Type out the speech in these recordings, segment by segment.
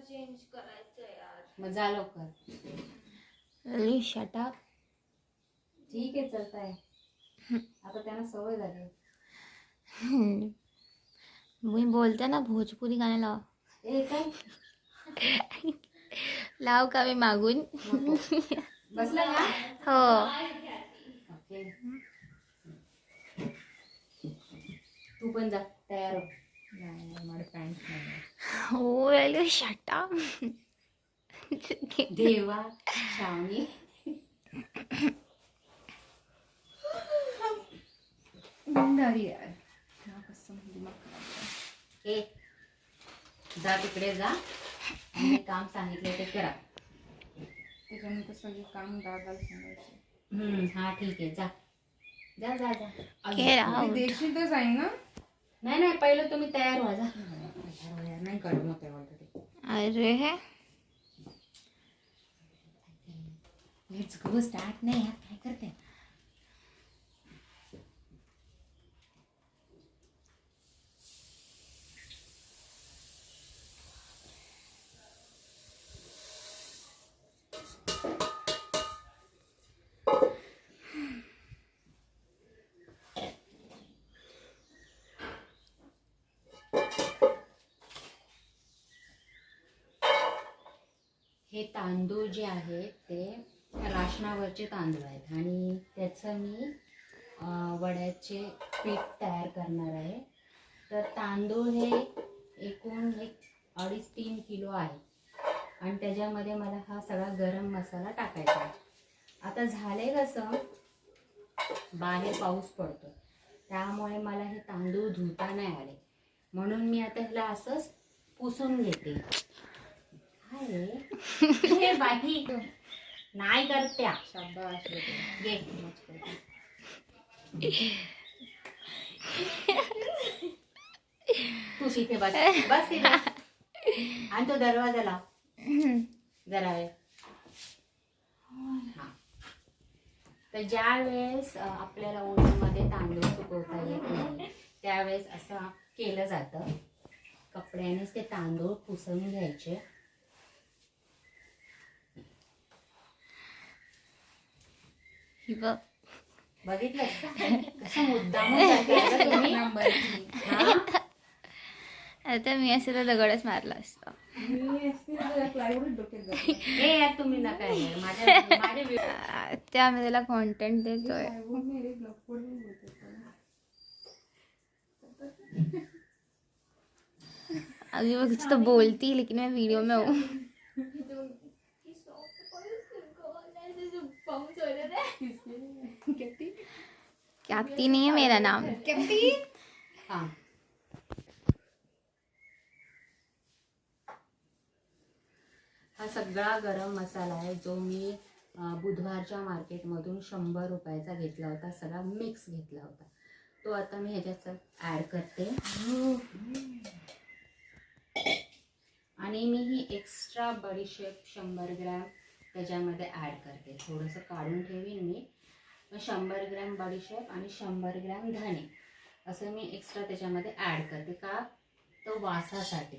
Change करायचं यार. मग जा लवकर. शटा ठीक आहे चलताय. आता त्यांना सवय झाली. मी बोलते ना भोजपुरी गाणं लाव. ए काय? लाव का मी मागून? नको. बसला हो. ओके. तू पण जा तयार हो. नाही मला पॅन्ट नाही. हो अरे शटा। देवा श्रावणी गुंडारी यार. ए जा तिकडे जा। आणि हे काम सांगितलं ते करा. त्याच्यानंतर सगळे काम दादाला सांगायचे? हम्म, हा ठीक आहे जा. जा जा जा. Get out. मी देशीतच आहे ना? नाही नाही पहिलं तुम्ही तयार व्हा जा. नाही करत मग अरे हे. लेट्स गो स्टार्ट नाही यार काय करते? हे तांदूळ जे आहेत ते राशनावरचे तांदूळ आहेत. आणि त्याचं मी वड्याचे पीठ तयार करणार आहे. तर तांदूळ हे एकूण एक अडीच तीन किलो आहे. आणि त्याच्यामध्ये मला हा सगळा गरम मसाला टाकायचा आहे. आता झाले कसं बाहेर पाऊस पडतो. त्यामुळे मला हे तांदूळ धुता नाही आले. म्हणून मी आता ह्याला असंच पुसून घेते. हे बाकी नाही करत्या शब्द घे. तू इथे बस. बस आणि तो दरवाजा लाव जरा वेळ. हा. तर ज्या वेळेस आपल्याला ओळीमध्ये तांदूळ सुकवता येत नाही त्यावेळेस असं केलं जातं. कपड्यानेच ते तांदूळ पुसून घ्यायचे. बघ बघितलं कसं मुद्दामून करताय गं तुम्ही नंबरची. हा? आता मी असं तर दगडच मारला असता मी असते तर plywood डोक्यात जाते. हे यार तुम्ही नका यार. माझ्या माझे व्हिडिओ आ, ते आम्ही त्याला कॉन्टेंट देतोय plywood नाही रे, blockwood नाही बोलते त्याला. अभी वो कुछ तो बोलती लेकिन मैं वीडियो में हूँ ख्याति नहीं है मेरा नाम हा. हा सगळा गरम मसाला आहे जो मी बुधवारच्या मार्केटमधून शंभर रुपयाचा घेतला होता सगळा मिक्स घेतला होता. तो आता मी ह्याच्यात ॲड करते. आणि मी ही एक्स्ट्रा बडीशेप शंभर ग्रॅम त्याच्यामध्ये ॲड करते. थोडंसं काढून ठेवीन मी. शंभर ग्रॅम बडीशेप आणि शंभर ग्रॅम धणे. असं मी एक्स्ट्रा त्याच्यामध्ये ॲड करते का? तो वासासाठी.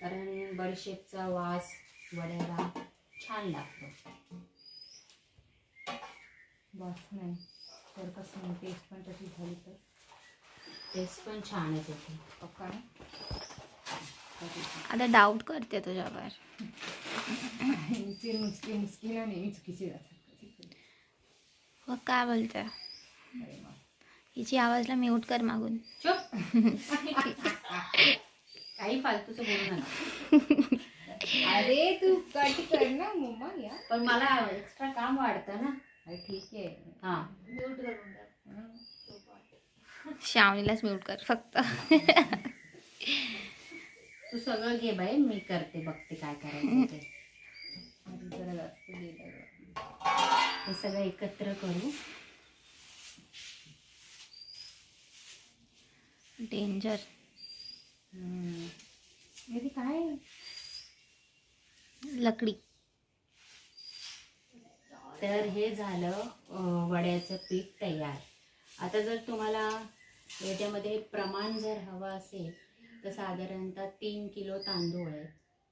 कारण बडीशेपचा वास वड्याला छान लागतो. बस नाही. तर कसं नाही टेस्ट पण तशी झाली तर. टेस्ट पण छानच येते पक्का ना आता डाऊट करते तुझ्यावर. नुसकी ना नेहमी चुकीची मग काय वा. हिची आवाजला म्यूट कर मागून. चुप काही फालतूचं बोलू अरे तू कट कर ना मम्मा या. पण मला एक्स्ट्रा काम वाढतं ना. अरे ठीक आहे. हां. म्यूट करून टाक. श्रावणीलाच म्यूट कर फक्त. तू सगळं घे बाई मी करते बघते काय करायचं ते. अरे जरा जास्त गेलं हे सगळं एकत्र करू. डेंजर काय? लकडी. तर हे झालं अं, वड्याचं पीठ तयार. आता जर तुम्हाला याच्यामध्ये प्रमाण जर हवं असेल तर साधारणतः तीन किलो तांदूळ आहे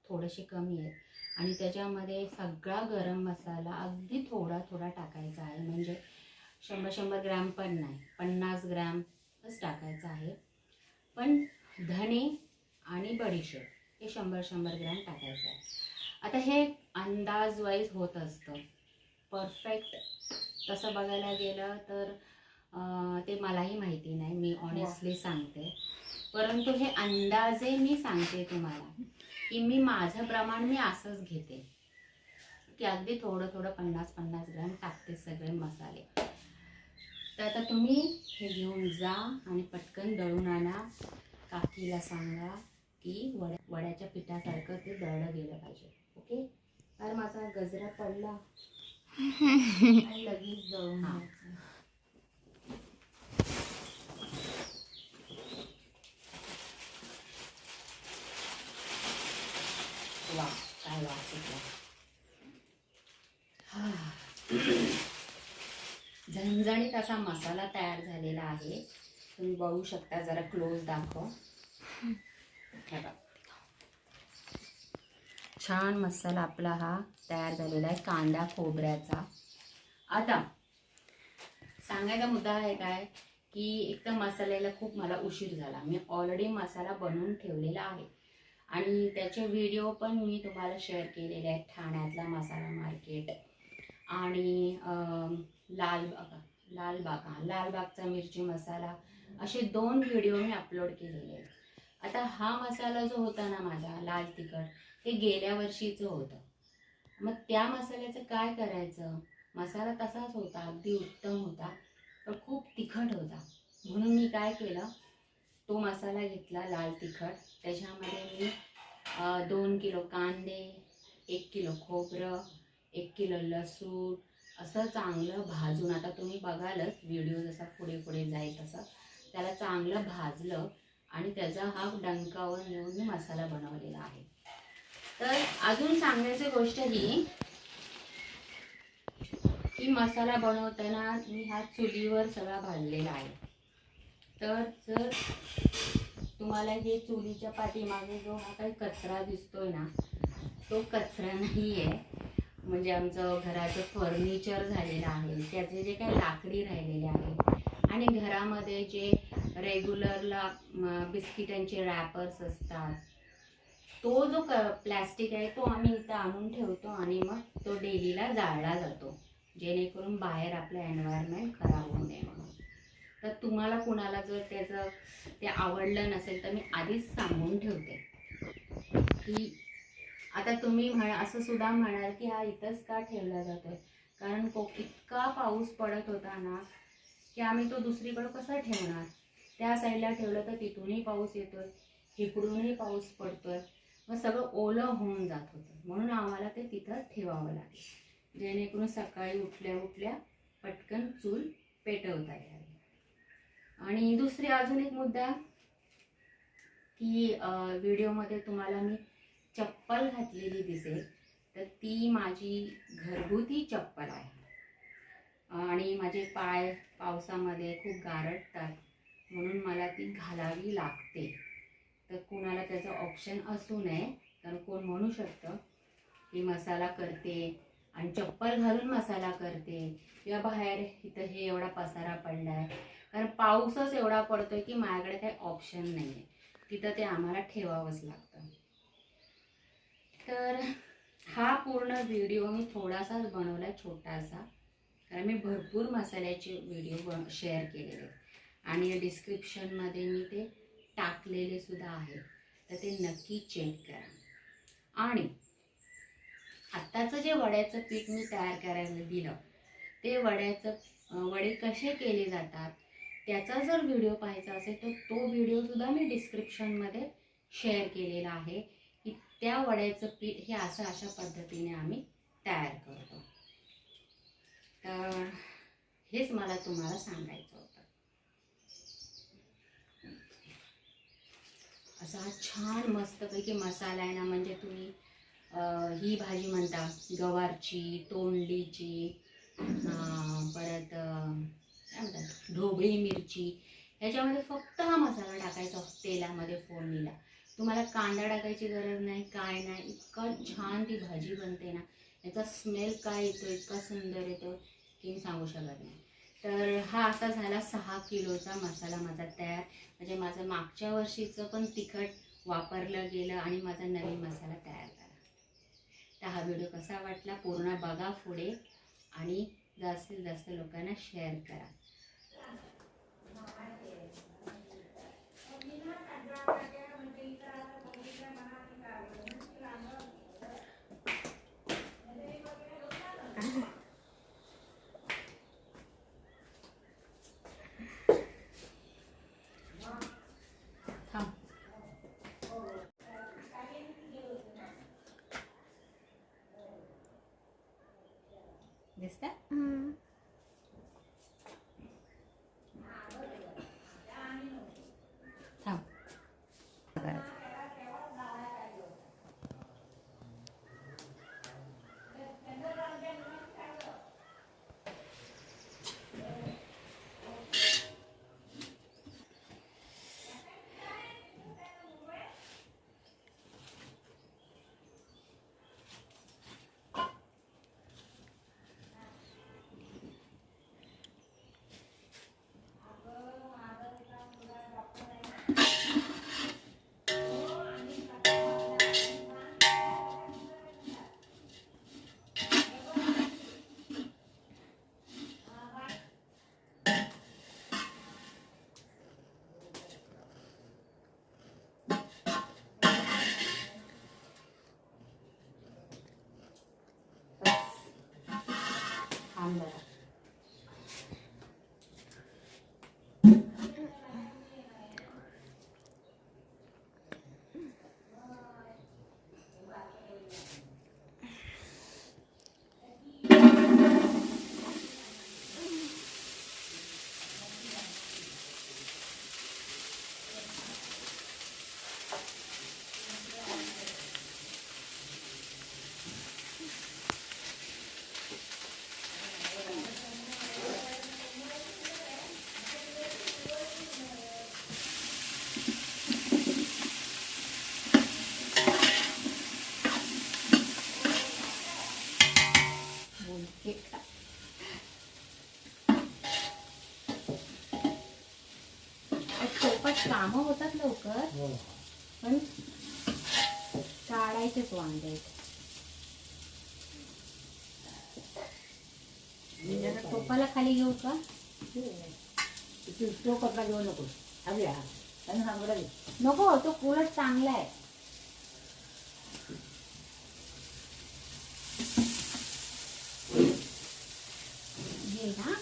थोडेसे कमी आहेत. आणि त्याच्यामध्ये सगळा गरम मसाला अगदी थोडा थोडा टाकायचा आहे. म्हणजे शंभर शंभर ग्रॅम पण नाही पन्नास ग्रॅमच टाकायचं आहे. पण धणे आणि बडीशेप हे शंभर शंभर ग्रॅम टाकायचं आहे. आता हे अंदाज वाईज होत असतं. परफेक्ट. तसं बघायला गेलं तर ते मलाही माहिती नाही. मी ऑनेस्टली सांगते. परंतु हे अंदाजे मी सांगते तुम्हाला की मी माझं प्रमाण मी असंच घेते. की अगदी थोडं थोडं पन्नास पन्नास ग्रॅम टाकते सगळे मसाले. तर आता तुम्ही हे घेऊन जा आणि पटकन दळून आणा. काकीला सांगा की वड्या वड्याच्या पिठासारखं ते दळलं गेलं पाहिजे. ओके? कारण माझा गजरा पडला. लगेच दळून हा. घ्यायचं. वा काय वास सुटला हा. झणझणीत असा मसाला तयार झालेला आहे. तुम्ही बघू शकता जरा क्लोज दाखव. छान मसाला आपला हा तयार झालेला आहे कांदा खोबऱ्याचा. आता सांगायचा मुद्दा आहे काय की एक तर मसाल्याला खूप मला उशीर झाला. मी ऑलरेडी मसाला बनवून ठेवलेला आहे. आणि त्याचे व्हिडिओ पण मी तुम्हाला शेअर केलेले आहेत. ठाण्यातला मसाला मार्केट आणि लालबाग लालबाग हा लालबागचा मिरची मसाला असे दोन व्हिडिओ मी अपलोड केलेले आहेत. आता हा मसाला जो होता ना माझा लाल तिखट ते गेल्या वर्षीचं होतं. मग त्या मसाल्याचं काय करायचं? मसाला तसाच होता अगदी उत्तम होता पण खूप तिखट होता. म्हणून मी काय केलं? तो मसाला घेतला लाल तिखट. त्याच्यामध्ये मी दोन किलो कांदे एक किलो खोबरं एक किलो लसूण असं चांगलं भाजून आता तुम्ही बघालच व्हिडिओ जसा पुढे पुढे जाईल तसं त्याला चांगलं भाजलं आणि त्याचा हा डंकावर नेऊन मी मसाला बनवलेला आहे. तर अजून सांगण्याची गोष्ट ही की मसाला बनवताना मी हा चुलीवर सगळा भाजलेला आहे. तर जर तुम्हाला हे चुलीच्या पाठीमागे जो हा काही कचरा दिसतोय ना तो कचरा नाही आहे म्हणजे आमचं घराचं फर्निचर झालेलं आहे. त्याचे जे काही लाकडी राहिलेले आहे. आणि घरामध्ये जे रेग्युलरला बिस्किटांचे रॅपर्स असतात. तो जो क प्लॅस्टिक आहे तो आम्ही इथं आणून ठेवतो आणि मग तो डेलीला जाळला जातो. जेणेकरून बाहेर आपलं एन्व्हायरमेंट खराब होऊ नये म्हणून. तर तुम्हाला कुणाला जर त्याचं ते आवडलं नसेल तर मी आधीच सांगून ठेवते. की आता तुम्ही म्हणा असं सुद्धा म्हणाल की हा इथंच का ठेवला जातोय? कारण को इतका पाऊस पडत होता ना की आम्ही तो दुसरीकडं कसा ठेवणार? त्या साईडला ठेवलं तर तिथूनही पाऊस येतोय इकडूनही पाऊस पडतोय मग सगळं ओलं होऊन जात होतं. म्हणून आम्हाला ते तिथं ठेवावं लागेल. जेणेकरून सकाळी उठल्या उठल्या पटकन चूल पेटवता यावी. आणि दुसरी अजून एक मुद्दा की व्हिडिओमध्ये तुम्हाला मी चप्पल घातलेली दिसेल तर ती माझी घरगुती चप्पल आहे. आणि माझे पाय पावसामध्ये खूप गारटतात म्हणून मला ती घालावी लागते. तर कुणाला त्याचं ऑप्शन असू नये तर कोण म्हणू शकतं की मसाला करते आणि चप्पल घालून मसाला करते. किंवा बाहेर इथं हे एवढा पसारा पडला आहे कारण पाऊसच एवढा पडतोय की माझ्याकडे काही ऑप्शन नाही आहे तिथं ते आम्हाला ठेवावंच लागतं. तर हा पूर्ण व्हिडिओ मी थोडासाच बनवला छोटासा. कारण मी भरपूर मसाल्याचे व्हिडिओ बन शेअर केलेले आहेत. आणि डिस्क्रिप्शनमध्ये मी ते टाकलेले सुद्धा आहेत तर ते नक्की चेक करा. आणि आत्ताचं जे वड्याचं पीठ मी तयार करायला दिलं ते वड्याचं वडे कसे केले जातात त्याचा जर व्हिडिओ पाहायचा असेल तर तो व्हिडिओसुद्धा मी डिस्क्रिप्शनमध्ये शेअर केलेला आहे. त्या वड्याचं पीठ हे असं अशा पद्धतीने आम्ही तयार करतो. तर हेच मला तुम्हाला सांगायचं होतं. असा छान मस्तपैकी मसाला आहे ना म्हणजे तुम्ही ही भाजी म्हणता गवारची तोंडलीची परत काय म्हणतात ढोबळी मिरची ह्याच्यामध्ये फक्त हा मसाला टाकायचा तेलामध्ये फोडणीला. तुम्हाला कांदा टाकायची गरज नाही काय नाही इतकं छान ती भाजी बनते ना. याचा स्मेल काय येतो इतका सुंदर येतो की मी सांगू शकत नाही. तर हा असा झाला सहा किलोचा मसाला माझा तयार. म्हणजे माझं मागच्या वर्षीचं पण तिखट वापरलं गेलं आणि माझा नवीन मसाला तयार झाला. तर हा व्हिडिओ कसा वाटला पूर्ण बघा पुढे आणि जास्तीत जास्त लोकांना शेअर करा. ですね。うん कामं होतात लवकर पण काढायचेच वांदे. टोपाला खाली घेऊ का? तो कपडा घेऊ नको. नको तो उलट चांगला आहे घे ना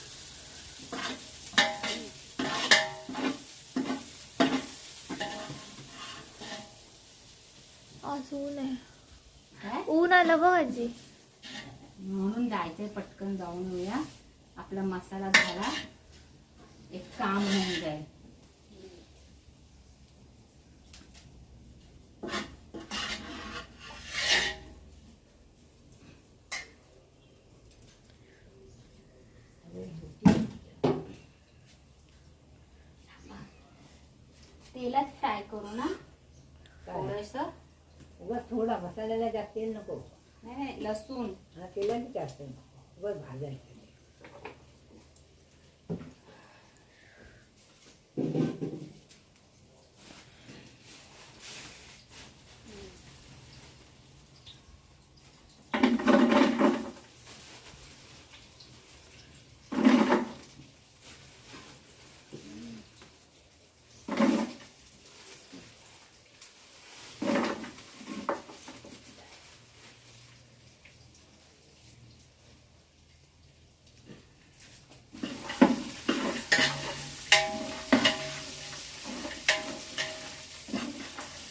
आज ऊन आहे काय आलं बघ आजी. म्हणून जायचंय पटकन जाऊन येऊया. आपला मसाला झाला. एक काम होऊन जाईल. तेलात फ्राय करू ना. थोडस. थोडा मसाल्याला जास्त तेल नको. नाही नाही लसूण. हा तेलाने जास्त नको उगाच भाजायचं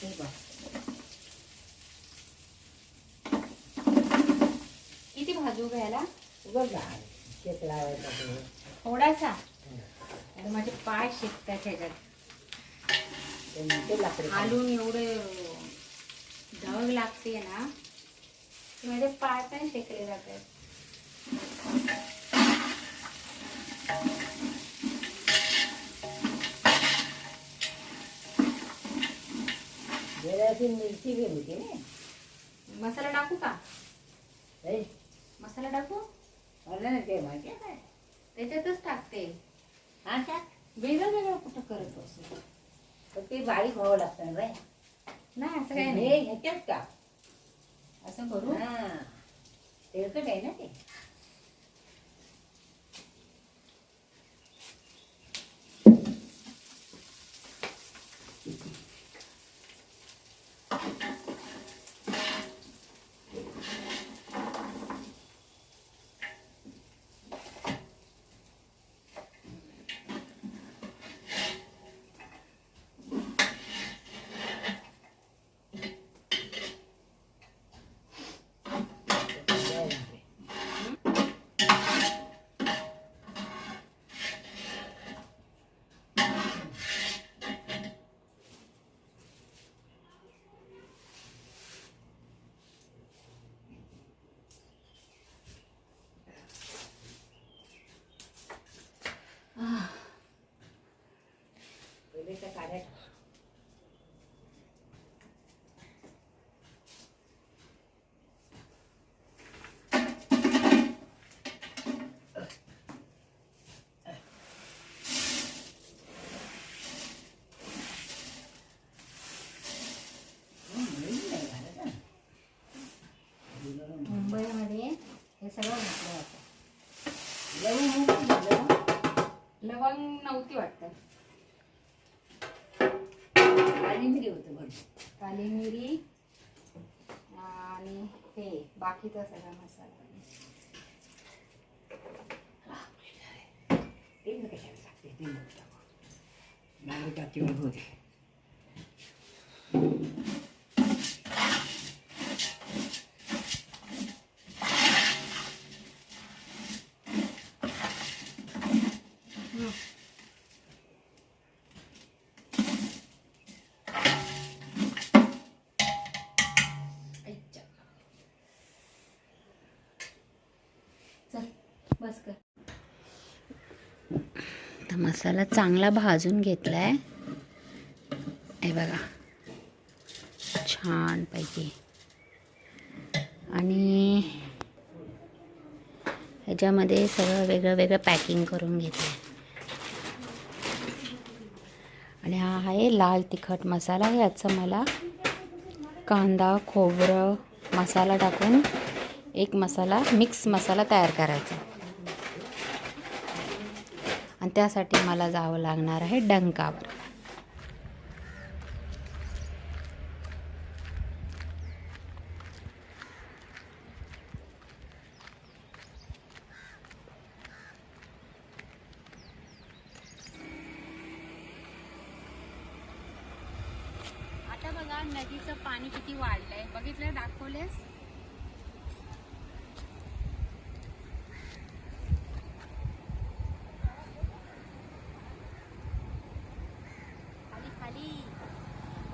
हे बघ किती भाजू घ्यायला लावायचा तो? थोडासा? अरे माझे पाय शेकतात ह्याच्यात. एवढे धग लागते ना माझे पाय पण शेकले जातात. जराशी मिरची बी होती ना? मसाला टाकू का? मसाला टाकू? मला ते माहिती. काय त्याच्यातच टाकते. हा का वेगळं वेगळं कुठं करत बसू? पण ते बारीक व्हावं लागतं ना बाय नाही असं काही हे नाही. ह्याच्यात का असं करू? हा. तेलकट आहे ना ते पहिले त्या काड्या मुंबईमध्ये हे सगळं घातलं जातं लवंग का लवंग? नव्हती वाटतं. काली मिरी होतं भरपूर काली मिरी आणि हे बाकीचा सगळा मसाला. ते कशाला टाकते ते होते बस कर. तर मसाला चांगला भाजून घेतलाय. हे बघा. छानपैकी आणि ह्याच्यामध्ये सगळं वेगळं वेगळं पॅकिंग करून घेतलं आणि हा आहे लाल तिखट मसाला. याचं मला कांदा खोबरं मसाला टाकून एक मसाला मिक्स मसाला तयार करायचा. त्यासाठी मला जावं लागणार आहे डंकावर. आता बघा नदीचं पाणी किती वाढलंय. बघितलं दाखवलेस खाली खाली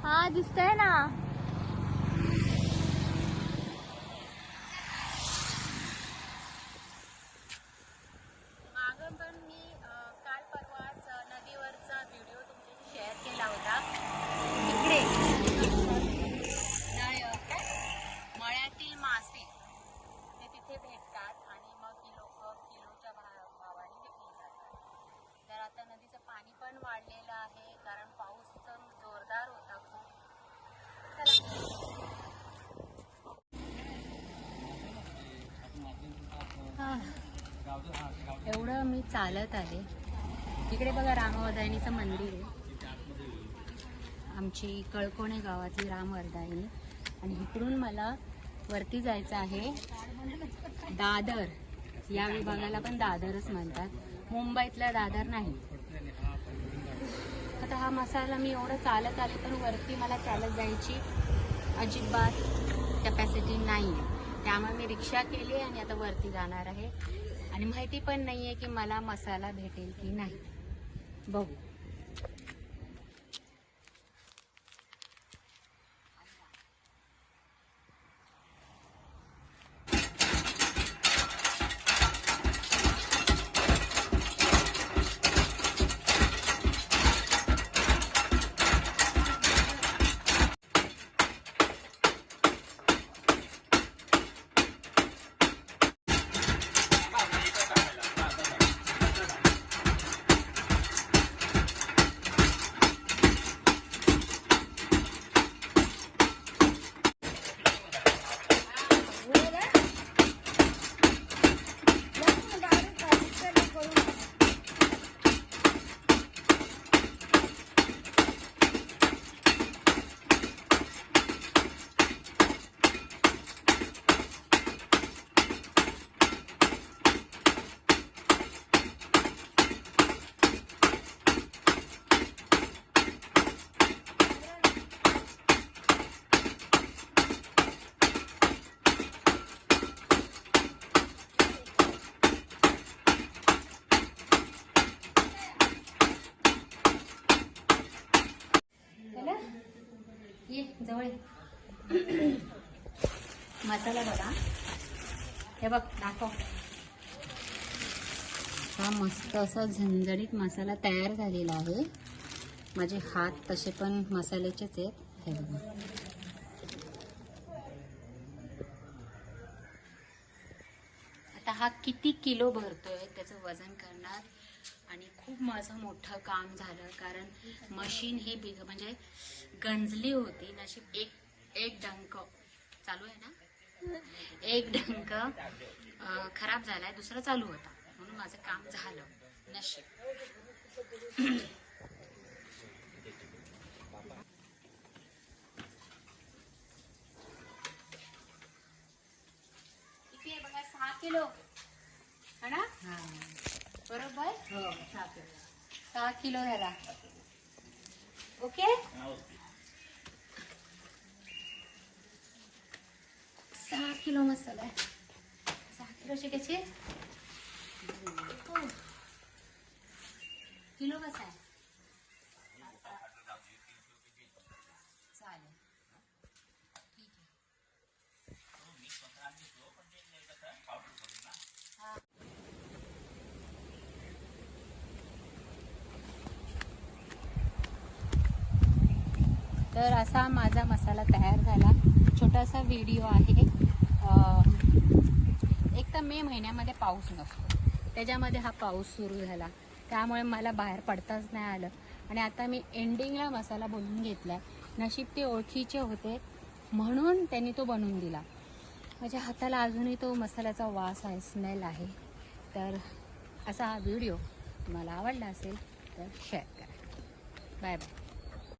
हा दिसतंय ना. मागं पण मी काल परवाच नदीवरचा व्हिडिओ तुमच्याशी शेअर केला होता. तिकडे नाही, अं, मळ्यातील मासे ते तिथे भेटतात आणि मग ती लोक किलोच्या भा- भावाने विकली जातात. तर आता नदीचं पाणी पण वाढलेलं आहे कारण पाऊस तर जोरदार होता खूप चला. एवढं मी चालत आले इकडे बघा रामवर्धायनीचं मंदिर आहे. आमची कळकोणे गावातली रामवर्धायनी आणि इकडून मला वरती जायचं आहे दादर. या विभागाला पण दादरच म्हणतात. मुंबईतला दादर नाही. आता हा मसाला मी एवढं चालत आले पण वरती मला चालत जायची अजिबात कॅपॅसिटी नाही आहे त्यामुळे मी रिक्षा केली आणि आता वरती जाणार आहे. आणि माहिती पण नाही आहे की मला मसाला भेटेल की नाही. बघू. मसाला बघा. हे बघ दाखव. हा मस्त असा झणझणीत मसाला तयार झालेला आहे. माझे हात तसे पण मसाल्याचेच आहेत. हे बघा. आता हा किती किलो भरतोय त्याचं वजन करणार. आणि खूप माझं मोठं काम झालं कारण मशीन ही बिघ म्हणजे गंजली होती नशीब एक एक डंक. चालू आहे ना? एक डंक खराब झालाय दुसरा चालू होता. म्हणून माझं काम झालं. नशीब. बघा सहा किलो. है ना? बरोबर? हो, सहा किलो. ह्याला ओके. सहा किलो मसाला आहे सहा किलोचे कसे हो. किलो कसा आहे चालेल ठीक आहे तर असा माझा मसाला तयार झाला. छोटासा व्हिडिओ आहे. एक तर मे महिन्यामध्ये पाऊस नसतो. त्याच्यामध्ये हा पाऊस सुरू झाला. त्यामुळे मला बाहेर पडताच नाही आलं. आणि आता मी एंडिंगला मसाला बनवून घेतला. नशीब ते ओळखीचे होते. म्हणून त्यांनी तो बनवून दिला. माझ्या हाताला अजूनही तो मसाल्याचा वास आहे स्मेल आहे. तर असा हा व्हिडिओ तुम्हाला आवडला असेल तर शेअर करा. Bye bye